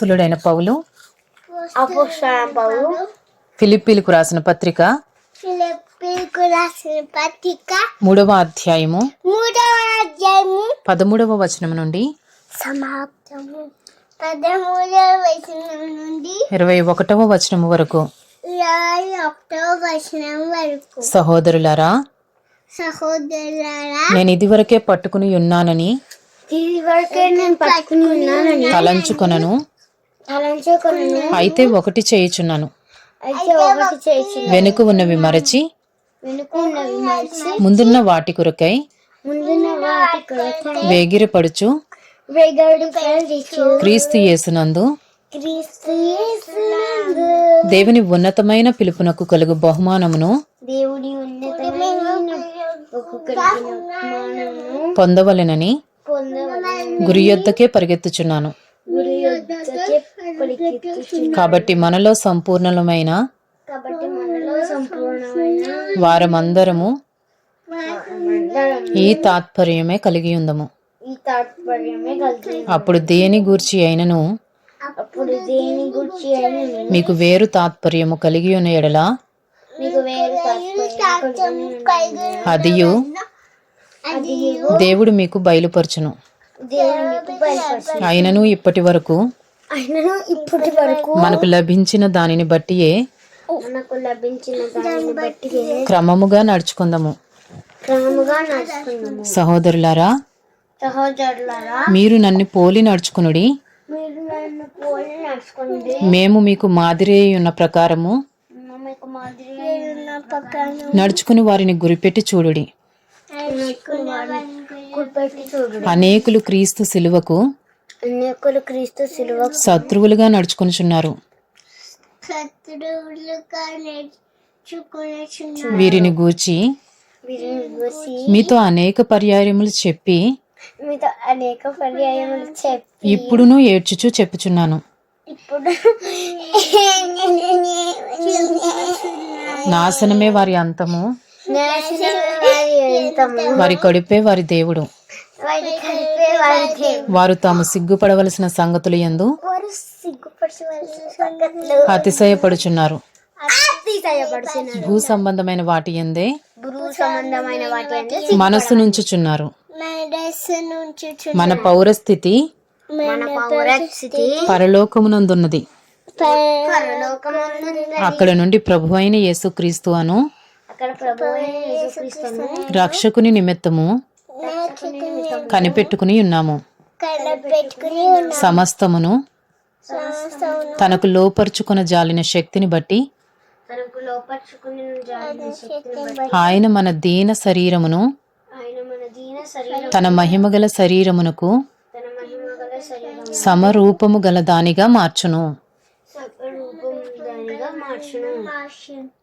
అపోస్తులుడైన పౌలు పౌలు ఫిలిప్పీలకు రాసిన పత్రిక పత్రిక మూడవ అధ్యాయము మూడవ అధ్యాయము పదమూడవ వచనం నుండి సమాప్తము. పదమూడవ వచనం నుండి ఇరవై ఒకటవ వచనం వరకు. ఇరవై ఒకటవ వచనం వరకు. సహోదరులారా సహోదరులారా నేను ఇదివరకే పట్టుకుని ఉన్నానని ఇది వరకే నేను పట్టుకుని ఉన్నానని తలంచుకొనను. అయితే ఒకటి చేయుచున్నాను. వెనుక ఉన్నవి మరచి ముందున్న వాటి కొరకై వేగిరపడుచు క్రీస్తు యేసునందు దేవుని ఉన్నతమైన పిలుపునకు కలుగు బహుమానమును పొందవలెనని పొందవలెను గురి యొద్దకే పరిగెత్తుచున్నాను గురి యొద్దకే పరిగెత్తుచున్నాను. కాబట్టి మనలో సంపూర్ణమైన వారమందరము మందరం ఈ తాత్పర్యమే కలిగి ఉందము. అప్పుడు దేని గూర్చి అయినను మీకు వేరు తాత్పర్యము కలిగి ఉన్న ఎడల అదియు అది దేవుడు మీకు బయలుపరచును. అయినను ఇప్పటి వరకు అయినను ఇప్పటి వరకు మనకు లభించిన దానిని బట్టియే మనకు లభించిన దానిని బట్టి క్రమముగా నడుచుకుందాము. క్రమముగా సహోదరులారా సహోదరులారా మీరు నన్ను పోలి నడుచుకునుడి. మీరు నన్ను పోలి నడుచుకోండి మేము మీకు మాదిరి అయి ఉన్న ప్రకారము మీకు మాదిరి ఉన్న పక్కన నడుచుకుని వారిని గురిపెట్టి చూడుడి. అనేకులు క్రీస్తు సిలువకు అనేకులు క్రీస్తు సిలువ శత్రువులుగా నడుచుకొనుచున్నారు. వీరిని గూర్చి మీతో అనేక పర్యాయములు చెప్పి మీతో అనేక పర్యాయములు చెప్పి ఇప్పుడును ఏడ్చుచూ చెప్పుచున్నాను. ఇప్పుడు నాశనమే వారి అంతము. వారి కడుపే వారి దేవుడు. వారి కలిపే వారి దేవుడు. వారు తాము సిగ్గుపడవలసిన సంగతులు ఎందు వారు సిగ్గుపరచవలసిన సంగతులు. అతిశయపడుచున్నారు. భూ సంబంధమైన వాటి ఎందే మనస్సు నుంచుచున్నారు. మన పౌరస్థితి మన పౌరస్థితి పరలోకమునందున్నది. అక్కడ నుండి ప్రభు అయిన యేసుక్రీస్తు అను అక్కడ రక్షకుని నిమిత్తము కనిపెట్టుకుని ఉన్నాము. సమస్తమును తనకు లోపరుచుకున్న జాలిన శక్తిని బట్టి తనకు లోపరుచుకుని జాలిన శక్తిని బట్టి ఆయన మన దీన శరీరమును తన మహిమగల శరీరమునకు సమరూపము గల దానిగా మార్చును. మార్చును.